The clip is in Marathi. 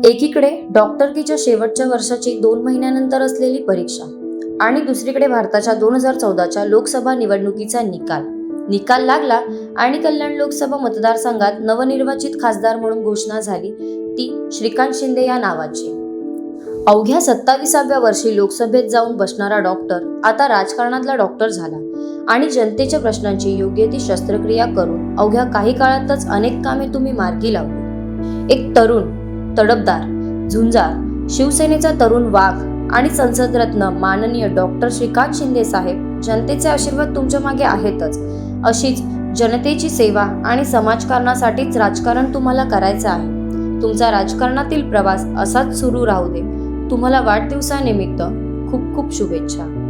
एकीकडे डॉक्टरकीच्या शेवटच्या वर्षाची दोन महिन्यानंतर असलेली परीक्षा आणि दुसरीकडे भारताच्या दोन हजार चौदाच्या लोकसभा निवडणुकीचा निकाल. निकाल लागला आणि कल्याण लोकसभा मतदारसंघात नवनिर्वाचित खासदार म्हणून घोषणा झाली ती श्रीकांत शिंदे या नावाची. अवघ्या सत्ताविसाव्या वर्षी लोकसभेत जाऊन बसणारा डॉक्टर आता राजकारणातला डॉक्टर झाला आणि जनतेच्या प्रश्नांची योग्य ती शस्त्रक्रिया करून अवघ्या काही काळातच अनेक कामे तुम्ही मार्गी लावली. एक तरुण तडपदार झुंजार शिवसेनेचा तरुण वाघ आणि संसदरत्न माननीय डॉक्टर श्रीकांत शिंदे साहेब जनतेचे आशीर्वाद तुमच्या मागे आहेतच. अशीच जनतेची सेवा आणि समाजकारणासाठीच राजकारण तुम्हाला करायचं आहे. तुमचा राजकारणातील प्रवास असाच सुरू राहू दे. तुम्हाला वाढदिवसानिमित्त खूप खूप शुभेच्छा.